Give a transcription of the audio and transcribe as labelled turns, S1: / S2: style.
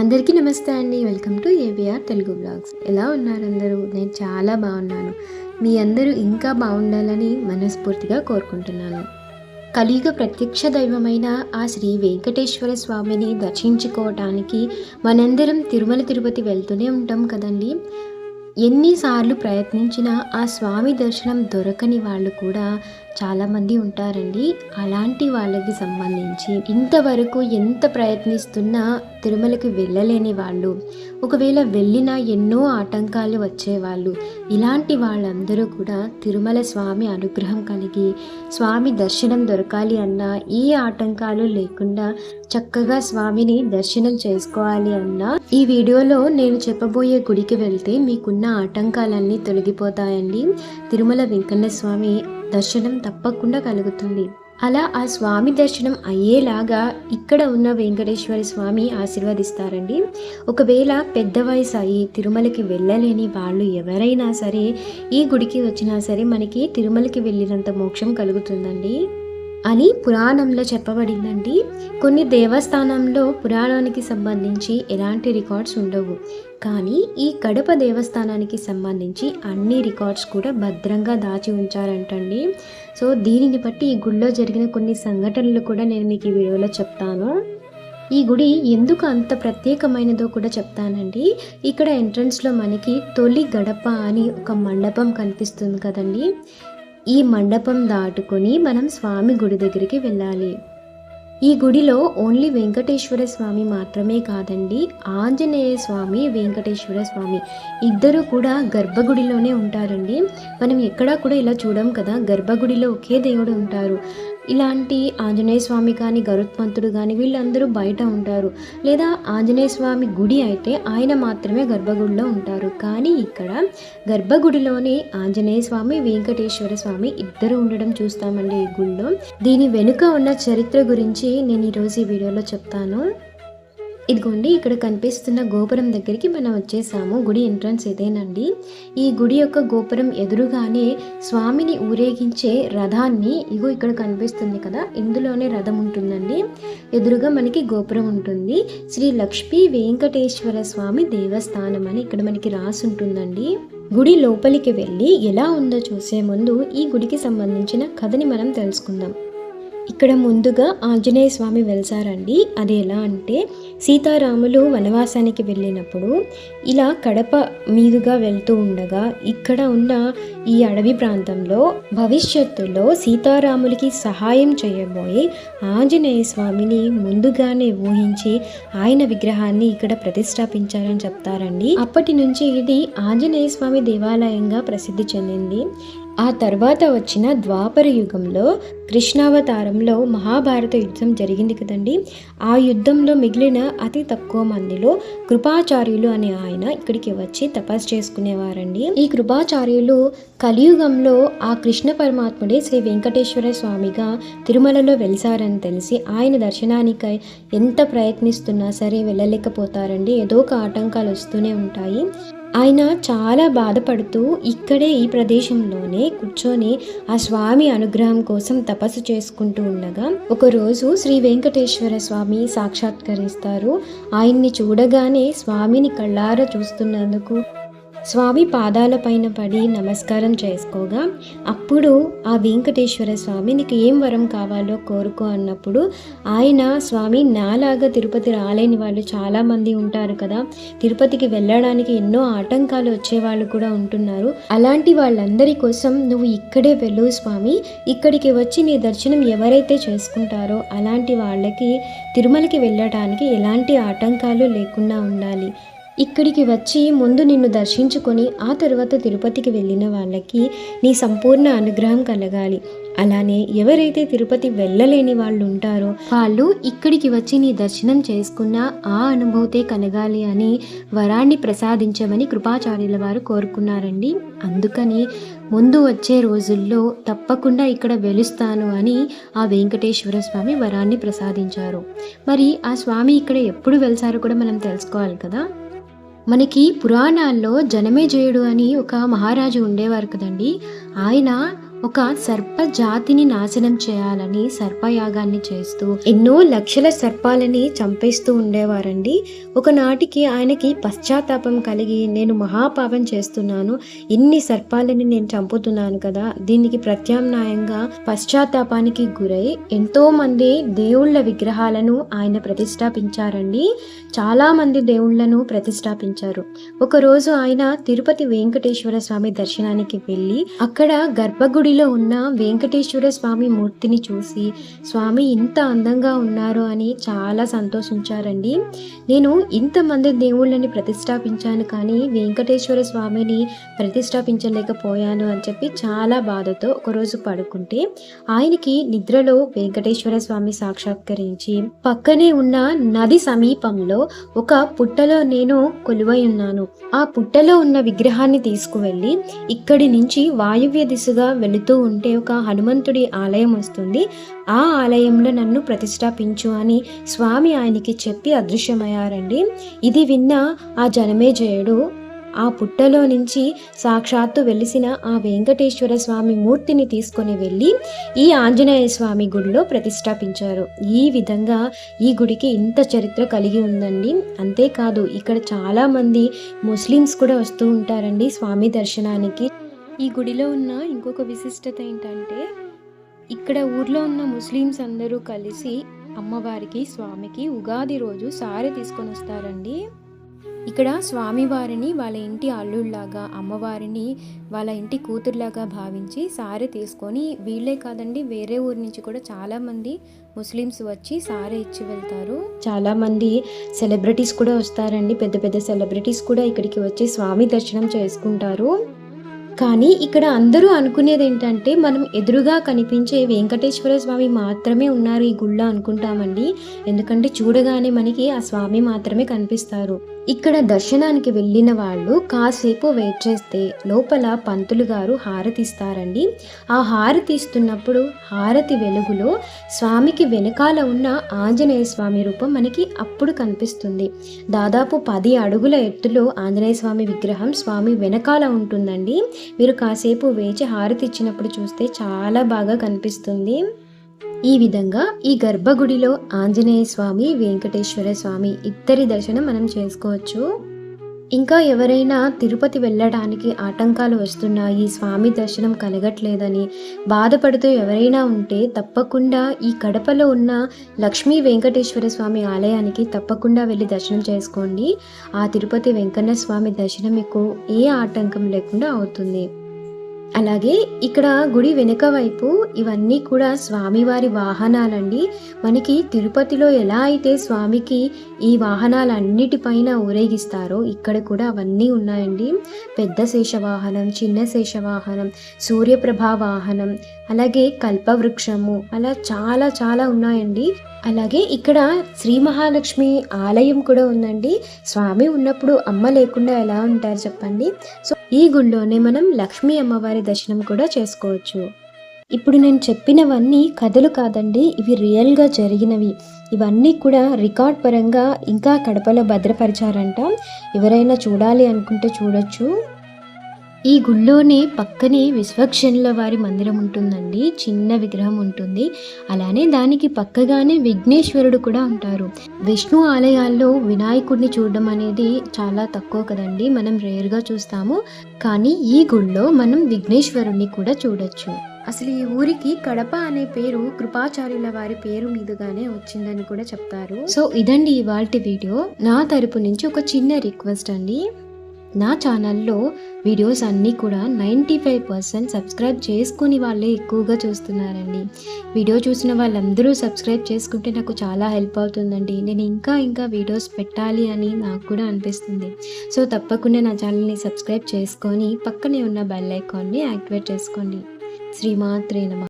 S1: అందరికీ నమస్తే అండి welcome to AVR Telugu blogs ఎలా ఉన్నారు అందరూ నేను చాలా బాగున్నాను మీ అందరూ ఇంకా బాగుండాలని మనస్ఫూర్తిగా కోరుకుంటున్నాను కలియుగ ప్రత్యక్ష దైవమైన ఆ శ్రీ వెంకటేశ్వర స్వామిని దర్శించుకోవటానికి మనందరం తిరుమల తిరుపతి వెళ్తూనే ఉంటాం కదండి ఎన్నిసార్లు ప్రయత్నించినా ఆ స్వామి దర్శనం దొరకని వాళ్ళు కూడా చాలామంది ఉంటారండి అలాంటి వాళ్ళకి సంబంధించి ఇంతవరకు ఎంత ప్రయత్నిస్తున్నా తిరుమలకి వెళ్ళలేని వాళ్ళు ఒకవేళ వెళ్ళినా ఎన్నో ఆటంకాలు వచ్చేవాళ్ళు ఇలాంటి వాళ్ళందరూ కూడా తిరుమల స్వామి అనుగ్రహం కలిగి స్వామి దర్శనం దొరకాలి అన్న ఏ ఆటంకాలు లేకుండా చక్కగా స్వామిని దర్శనం చేసుకోవాలి అన్న ఈ వీడియోలో నేను చెప్పబోయే గుడికి వెళ్తే మీకున్న ఆటంకాలన్నీ తొలగిపోతాయండి తిరుమల వెంకన్న స్వామి దర్శనం తప్పకుండా కలుగుతుంది అలా ఆ స్వామి దర్శనం అయ్యేలాగా ఇక్కడ ఉన్న వెంకటేశ్వర స్వామి ఆశీర్వదిస్తారండి ఒకవేళ పెద్ద వయసు అయ్యి తిరుమలకి వెళ్ళలేని వాళ్ళు ఎవరైనా సరే ఈ గుడికి వచ్చినా సరే మనకి తిరుమలకి వెళ్ళినంత మోక్షం కలుగుతుందండి అని పురాణంలో చెప్పబడిందండి కొన్ని దేవస్థానంలో పురాణానికి సంబంధించి ఎలాంటి రికార్డ్స్ ఉండవు కానీ ఈ కడప దేవస్థానానికి సంబంధించి అన్ని రికార్డ్స్ కూడా భద్రంగా దాచి ఉంచారంటండి సో దీనిని బట్టి ఈ గుడిలో జరిగిన కొన్ని సంఘటనలు కూడా నేను మీకు ఈ వీడియోలో చెప్తాను ఈ గుడి ఎందుకు అంత ప్రత్యేకమైనదో కూడా చెప్తానండి ఇక్కడ ఎంట్రన్స్లో మనకి తొలి గడప అని ఒక మండపం కనిపిస్తుంది కదండి ఈ మండపం దాటుకొని మనం స్వామి గుడి దగ్గరికి వెళ్ళాలి ఈ గుడిలో ఓన్లీ వెంకటేశ్వర స్వామి మాత్రమే కాదండి ఆంజనేయ స్వామి వెంకటేశ్వర స్వామి ఇద్దరు కూడా గర్భగుడిలోనే ఉంటారండి మనం ఎక్కడా కూడా ఇలా చూడం కదా గర్భగుడిలో ఒకే దేవుడు ఉంటారు ఇలాంటి ఆంజనేయ స్వామి కానీ గరుత్మంతుడు కానీ వీళ్ళందరూ బయట ఉంటారు లేదా ఆంజనేయ స్వామి గుడి అయితే ఆయన మాత్రమే గర్భగుడిలో ఉంటారు కానీ ఇక్కడ గర్భగుడిలోనే ఆంజనేయ స్వామి వెంకటేశ్వర స్వామి ఇద్దరు ఉండడం చూస్తామండి ఈ గుళ్ళో దీని వెనుక ఉన్న చరిత్ర గురించి నేను ఈరోజు ఈ వీడియోలో చెప్తాను ఇదిగోండి ఇక్కడ కనిపిస్తున్న గోపురం దగ్గరికి మనం వచ్చేసాము గుడి ఎంట్రన్స్ ఇదేనండి ఈ గుడి యొక్క గోపురం ఎదురుగానే స్వామిని ఊరేగించే రథాన్ని ఇగో ఇక్కడ కనిపిస్తుంది కదా ఇందులోనే రథం ఉంటుందండి ఎదురుగా మనకి గోపురం ఉంటుంది శ్రీ లక్ష్మీ వెంకటేశ్వర స్వామి దేవస్థానం అని ఇక్కడ మనకి రాసి ఉంటుందండి గుడి లోపలికి వెళ్ళి ఎలా ఉందో చూసే ముందు ఈ గుడికి సంబంధించిన కథని మనం తెలుసుకుందాం ఇక్కడ ముందుగా ఆంజనేయ స్వామి వెలిసారండి అది ఎలా అంటే సీతారాములు వనవాసానికి వెళ్ళినప్పుడు ఇలా కడప మీదుగా వెళ్తూ ఉండగా ఇక్కడ ఉన్న ఈ అడవి ప్రాంతంలో భవిష్యత్తులో సీతారాములకి సహాయం చేయబోయే ఆంజనేయ స్వామిని ముందుగానే ఊహించి ఆయన విగ్రహాన్ని ఇక్కడ ప్రతిష్టాపించారని చెప్తారండి అప్పటి నుంచి ఇది ఆంజనేయ స్వామి దేవాలయంగా ప్రసిద్ధి చెందింది ఆ తర్వాత వచ్చిన ద్వాపర యుగంలో కృష్ణావతారంలో మహాభారత యుద్ధం జరిగింది కదండి ఆ యుద్ధంలో మిగిలిన అతి తక్కువ మందిలో కృపాచార్యులు అనే ఆయన ఇక్కడికి వచ్చి తపస్సు చేసుకునేవారండి ఈ కృపాచార్యులు కలియుగంలో ఆ కృష్ణ పరమాత్ముడే శ్రీ వెంకటేశ్వర స్వామిగా తిరుమలలో వెలిసారని తెలిసి ఆయన దర్శనానికై ఎంత ప్రయత్నిస్తున్నా సరే వెళ్ళలేకపోతారండి ఏదో ఒక ఆటంకాలు వస్తూనే ఉంటాయి ఆయన చాలా బాధపడుతూ ఇక్కడే ఈ ప్రదేశంలోనే కూర్చొని ఆ స్వామి అనుగ్రహం కోసం తపస్సు చేసుకుంటూ ఉండగా ఒకరోజు శ్రీ వెంకటేశ్వర స్వామి సాక్షాత్కరిస్తారు ఆయన్ని చూడగానే స్వామిని కళ్ళారా చూస్తున్నందుకు స్వామి పాదాల పైన పడి నమస్కారం చేసుకోగా అప్పుడు ఆ వెంకటేశ్వర స్వామి నీకు ఏం వరం కావాలో కోరుకో అన్నప్పుడు ఆయన స్వామి నాలాగా తిరుపతి రాలేని వాళ్ళు చాలామంది ఉంటారు కదా తిరుపతికి వెళ్ళడానికి ఎన్నో ఆటంకాలు వచ్చేవాళ్ళు కూడా ఉంటున్నారు అలాంటి వాళ్ళందరి కోసం నువ్వు ఇక్కడే వెళ్ళు స్వామి ఇక్కడికి వచ్చి నీ దర్శనం ఎవరైతే చేసుకుంటారో అలాంటి వాళ్ళకి తిరుమలకి వెళ్ళడానికి ఎలాంటి ఆటంకాలు లేకుండా ఉండాలి ఇక్కడికి వచ్చి ముందు నిన్ను దర్శించుకొని ఆ తర్వాత తిరుపతికి వెళ్ళిన వాళ్ళకి నీ సంపూర్ణ అనుగ్రహం కలగాలి అలానే ఎవరైతే తిరుపతి వెళ్ళలేని వాళ్ళు ఉంటారో వాళ్ళు ఇక్కడికి వచ్చి నీ దర్శనం చేసుకున్న ఆ అనుభూతే కలగాలి అని వరాన్ని ప్రసాదించమని కృపాచార్యుల వారు కోరుకున్నారండి అందుకని ముందు వచ్చే రోజుల్లో తప్పకుండా ఇక్కడ వెలుస్తాను అని ఆ వెంకటేశ్వర స్వామి వరాన్ని ప్రసాదించారు మరి ఆ స్వామి ఇక్కడ ఎప్పుడు వెలిసారో కూడా మనం తెలుసుకోవాలి కదా మనకి పురాణాల్లో జనమేజయుడు అని ఒక మహారాజు ఉండేవారు కదండి ఆయన ఒక సర్ప జాతిని నాశనం చేయాలని సర్పయాగాన్ని చేస్తూ ఎన్నో లక్షల సర్పాలని చంపేస్తూ ఉండేవారండి ఒకనాటికి ఆయనకి పశ్చాత్తాపం కలిగి నేను మహాపాపం చేస్తున్నాను ఇన్ని సర్పాలని నేను చంపుతున్నాను కదా దీనికి ప్రత్యామ్నాయంగా పశ్చాత్తాపానికి గురై ఎంతో మంది దేవుళ్ళ విగ్రహాలను ఆయన ప్రతిష్టాపించారండి చాలా మంది దేవుళ్లను ప్రతిష్టాపించారు ఒకరోజు ఆయన తిరుపతి వెంకటేశ్వర స్వామి దర్శనానికి వెళ్ళి అక్కడ గర్భగుడి గుడిలో ఉన్న వెంకటేశ్వర స్వామి మూర్తిని చూసి స్వామి ఇంత అందంగా ఉన్నారు అని చాలా సంతోషించారండి నేను ఇంతమంది దేవుళ్ళని ప్రతిష్టాపించాను కానీ వెంకటేశ్వర స్వామిని ప్రతిష్టాపించలేకపోయాను అని చెప్పి చాలా బాధతో ఒకరోజు పడుకుంటే ఆయనకి నిద్రలో వెంకటేశ్వర స్వామి సాక్షాత్కరించి పక్కనే ఉన్న నది సమీపంలో ఒక పుట్టలో నేను కొలువై ఉన్నాను ఆ పుట్టలో ఉన్న విగ్రహాన్ని తీసుకువెళ్ళి ఇక్కడి నుంచి వాయువ్య దిశగా వెళ్ళి వెళుతూ ఉంటే ఒక హనుమంతుడి ఆలయం వస్తుంది ఆ ఆలయంలో నన్ను ప్రతిష్టాపించు అని స్వామి ఆయనకి చెప్పి అదృశ్యమయ్యారండి ఇది విన్న ఆ జనమేజయుడు ఆ పుట్టలో నుంచి సాక్షాత్తు వెలిసిన ఆ వెంకటేశ్వర స్వామి మూర్తిని తీసుకొని వెళ్ళి ఈ ఆంజనేయ స్వామి గుడిలో ప్రతిష్టాపించారు ఈ విధంగా ఈ గుడికి ఇంత చరిత్ర కలిగి ఉందండి అంతేకాదు ఇక్కడ చాలామంది ముస్లిమ్స్ కూడా వస్తూ ఉంటారండి స్వామి దర్శనానికి ఈ గుడిలో ఉన్న ఇంకొక విశిష్టత ఏంటంటే ఇక్కడ ఊర్లో ఉన్న ముస్లిమ్స్ అందరూ కలిసి అమ్మవారికి స్వామికి ఉగాది రోజు సారీ తీసుకొని వస్తారండి ఇక్కడ స్వామివారిని వాళ్ళ ఇంటి అల్లుళ్ళలాగా అమ్మవారిని వాళ్ళ ఇంటి కూతురులాగా భావించి సారె తీసుకొని వీళ్ళే కాదండి వేరే ఊరి నుంచి కూడా చాలామంది ముస్లిమ్స్ వచ్చి సారె ఇచ్చి వెళ్తారు చాలామంది సెలబ్రిటీస్ కూడా వస్తారండి పెద్ద పెద్ద సెలబ్రిటీస్ కూడా ఇక్కడికి వచ్చి స్వామి దర్శనం చేసుకుంటారు కానీ ఇక్కడ అందరూ అనుకునేది ఏంటంటే మనం ఎదురుగా కనిపించే వెంకటేశ్వర స్వామి మాత్రమే ఉన్నారు ఈ గుళ్ళ అనుకుంటామండి ఎందుకంటే చూడగానే మనకి ఆ స్వామి మాత్రమే కనిపిస్తారు ఇక్కడ దర్శనానికి వెళ్ళిన వాళ్ళు కాసేపు వెయిట్ చేస్తే లోపల పంతులు గారు హారతిస్తారండి ఆ హారతి ఇస్తున్నప్పుడు హారతి వెలుగులో స్వామికి వెనకాల ఉన్న ఆంజనేయ స్వామి రూపం మనకి అప్పుడు కనిపిస్తుంది దాదాపు పది అడుగుల ఎత్తులో ఆంజనేయ స్వామి విగ్రహం స్వామి వెనకాల ఉంటుందండి మీరు కాసేపు వేచి హారతి ఇచ్చినప్పుడు చూస్తే చాలా బాగా కనిపిస్తుంది ఈ విధంగా ఈ గర్భగుడిలో ఆంజనేయ స్వామి వెంకటేశ్వర స్వామి ఇద్దరి దర్శనం మనం చేసుకోవచ్చు ఇంకా ఎవరైనా తిరుపతి వెళ్ళడానికి ఆటంకాలు వస్తున్నాయి స్వామి దర్శనం కలగట్లేదని బాధపడుతూ ఎవరైనా ఉంటే తప్పకుండా ఈ కడపలో ఉన్న లక్ష్మీ వెంకటేశ్వర స్వామి ఆలయానికి తప్పకుండా వెళ్ళి దర్శనం చేసుకోండి ఆ తిరుపతి వెంకన్న స్వామి దర్శనం మీకు ఏ ఆటంకం లేకుండా అవుతుంది అలాగే ఇక్కడ గుడి వెనుక వైపు ఇవన్నీ కూడా స్వామివారి వాహనాలండి మనకి తిరుపతిలో ఎలా అయితే స్వామికి ఈ వాహనాలన్నిటిపైన ఊరేగిస్తారో ఇక్కడ కూడా అవన్నీ ఉన్నాయండి పెద్ద శేషవాహనం చిన్న శేషవాహనం సూర్యప్రభ వాహనం అలాగే కల్పవృక్షము అలా చాలా చాలా ఉన్నాయండి అలాగే ఇక్కడ శ్రీ మహాలక్ష్మి ఆలయం కూడా ఉందండి స్వామి ఉన్నప్పుడు అమ్మ లేకుండా ఎలా ఉంటారు చెప్పండి సో ఈ గుళ్ళోనే మనం లక్ష్మీ అమ్మవారి దర్శనం కూడా చేసుకోవచ్చు ఇప్పుడు నేను చెప్పినవన్నీ కథలు కాదండి ఇవి రియల్గా జరిగినవి ఇవన్నీ కూడా రికార్డ్ పరంగా ఇంకా కడపలో భద్రపరిచారంట ఎవరైనా చూడాలి అనుకుంటే చూడొచ్చు ఈ గుళ్ళోనే పక్కనే విశ్వక్షణుల వారి మందిరం ఉంటుందండి చిన్న విగ్రహం ఉంటుంది అలానే దానికి పక్కగానే విఘ్నేశ్వరుడు కూడా ఉంటారు విష్ణు ఆలయాల్లో వినాయకుడిని చూడడం అనేది చాలా తక్కువ కదండి మనం రేర్గా చూస్తాము కానీ ఈ గుళ్ళో మనం విఘ్నేశ్వరుణ్ణి కూడా చూడొచ్చు అసలు ఈ ఊరికి కడప అనే పేరు కృపాచార్యుల వారి పేరు మీదుగానే వచ్చిందని కూడా చెప్తారు సో ఇదండి ఇవాళ వీడియో నా తరపు నుంచి ఒక చిన్న రిక్వెస్ట్ అండి నా ఛానల్లో వీడియోస్ అన్నీ కూడా నైంటీ ఫైవ్ పర్సెంట్ సబ్స్క్రైబ్ చేసుకుని వాళ్ళే ఎక్కువగా చూస్తున్నారండి వీడియో చూసిన వాళ్ళందరూ సబ్స్క్రైబ్ చేసుకుంటే నాకు చాలా హెల్ప్ అవుతుందండి నేను ఇంకా ఇంకా వీడియోస్ పెట్టాలి అని నాకు కూడా అనిపిస్తుంది సో తప్పకుండా నా ఛానల్ని సబ్స్క్రైబ్ చేసుకొని పక్కనే ఉన్న బెల్ ఐకాన్ని యాక్టివేట్ చేసుకోండి శ్రీమాత్రేనమా